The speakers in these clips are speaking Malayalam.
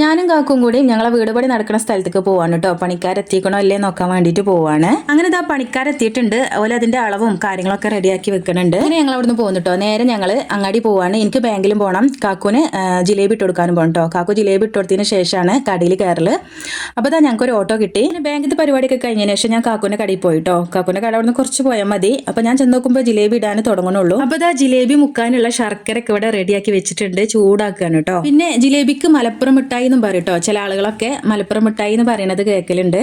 ഞാനും കാക്കും കൂടി ഞങ്ങളെ വീട് പണി നടക്കുന്ന സ്ഥലത്തേക്ക് പോവാണ് കേട്ടോ. പണിക്കാരെത്തിക്കണോ അല്ലേ നോക്കാൻ വേണ്ടിയിട്ട് പോവാണ്. അങ്ങനെ ഇതാ പണിക്കാരെത്തിയിട്ടുണ്ട് അതുപോലെ അതിന്റെ അളവും കാര്യങ്ങളൊക്കെ റെഡിയാക്കി വെക്കുന്നുണ്ട് അങ്ങനെ ഞങ്ങൾ അവിടുന്ന് പോകുന്നു കേട്ടോ. നേരെ ഞങ്ങൾ അങ്ങാടി പോവാണ്. എനിക്ക് ബാങ്കിലും പോകണം കാക്കുവിന് ജിലേബി ഇട്ട് കൊടുക്കാനും പോകണം കേട്ടോ. കാക്കു ജിലേബി ഇട്ട് കൊടുത്തതിന് ശേഷമാണ് കടയിൽ കയറൽ. അപ്പോൾ ഇതാ ഞങ്ങൾക്ക് ഒരു ഓട്ടോ കിട്ടി. പിന്നെ ബാങ്കിന്റെ പരിപാടിയൊക്കെ കഴിഞ്ഞതിന് ശേഷം ഞാൻ കാക്കുവിന്റെ കടയിൽ പോയി കേട്ടോ. കാക്കുവിന്റെ കട അവിടുന്ന് കുറച്ച് പോയാൽ മതി. അപ്പോൾ ഞാൻ ചെന്ന് നോക്കുമ്പോൾ ജിലേബി ഇടാൻ തുടങ്ങണുള്ളൂ അപ്പോൾ ഇതാ ജിലേബി മുക്കാനുള്ള ശർക്കര ഒക്കെ ഇവിടെ റെഡിയാക്കി വെച്ചിട്ടുണ്ട്. ചൂടാക്കുകയാണ് കേട്ടോ. പിന്നെ ജിലേബിക്ക് മലപ്പുറം മിഠായി എന്നും പറയും കേട്ടോ ചില ആളുകളൊക്കെ മലപ്പുറം മിഠായി എന്ന് പറയുന്നത് കേൾക്കലുണ്ട്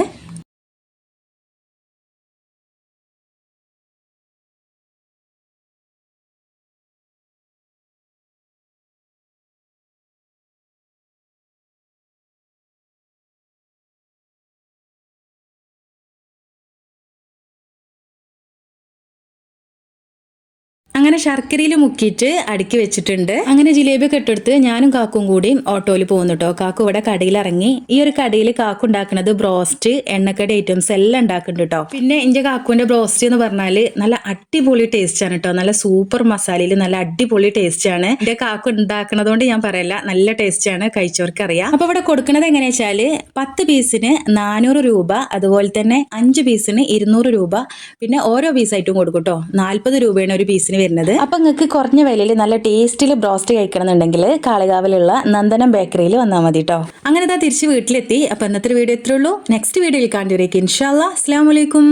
അങ്ങനെ ശർക്കരയിൽ മുക്കിയിട്ട് അടുക്കി വെച്ചിട്ടുണ്ട്. അങ്ങനെ ജിലേബി ഒക്കെ ഇട്ടെടുത്ത് ഞാനും കാക്കും കൂടി ഓട്ടോയിൽ പോകുന്നു കേട്ടോ കാക്കു ഇവിടെ കടയിൽ ഇറങ്ങി ഈ ഒരു കടയിൽ കാക്കു ഉണ്ടാക്കുന്നത് ബ്രോസ്റ്റ് എണ്ണക്കടി ഐറ്റംസ് എല്ലാം ഉണ്ടാക്കുന്നുണ്ട് കേട്ടോ പിന്നെ എന്റെ കാക്കുവിന്റെ ബ്രോസ്റ്റ് എന്ന് പറഞ്ഞാൽ നല്ല അടിപൊളി ടേസ്റ്റ് ആണ് കേട്ടോ നല്ല സൂപ്പർ മസാലയിൽ നല്ല അടിപൊളി ടേസ്റ്റ് ആണ്. എന്റെ കാക്കു ഉണ്ടാക്കുന്നതുകൊണ്ട് ഞാൻ പറയല്ല നല്ല ടേസ്റ്റ് ആണ് കഴിച്ചവർക്ക് അറിയാം അപ്പൊ ഇവിടെ കൊടുക്കുന്നത് എങ്ങനെയാ വെച്ചാൽ പത്ത് പീസിന് നാനൂറ് രൂപ അതുപോലെ തന്നെ അഞ്ച് പീസിന് ഇരുന്നൂറ് രൂപ. പിന്നെ ഓരോ പീസായിട്ടും കൊടുക്കും കേട്ടോ നാല്പത് രൂപയാണ് ഒരു പീസിന് വരുന്നത്. അപ്പൊ നിങ്ങൾക്ക് കുറഞ്ഞ വിലയിൽ നല്ല ടേസ്റ്റിൽ ബ്രോസ്റ്റ് കഴിക്കണമെന്നുണ്ടെങ്കിൽ കാളികാവിലുള്ള നന്ദനം ബേക്കറിയിൽ വന്നാൽ മതി കേട്ടോ അങ്ങനെ തിരിച്ച് വീട്ടിലെത്തി. അപ്പൊ ഇന്നത്തെ വീഡിയോ ഇത്രേ ഉള്ളൂ. നെക്സ്റ്റ് വീഡിയോയിൽ കാണുന്നവരേക്ക് ഇൻഷാല്ലാ അസ്സാം വലൈക്കും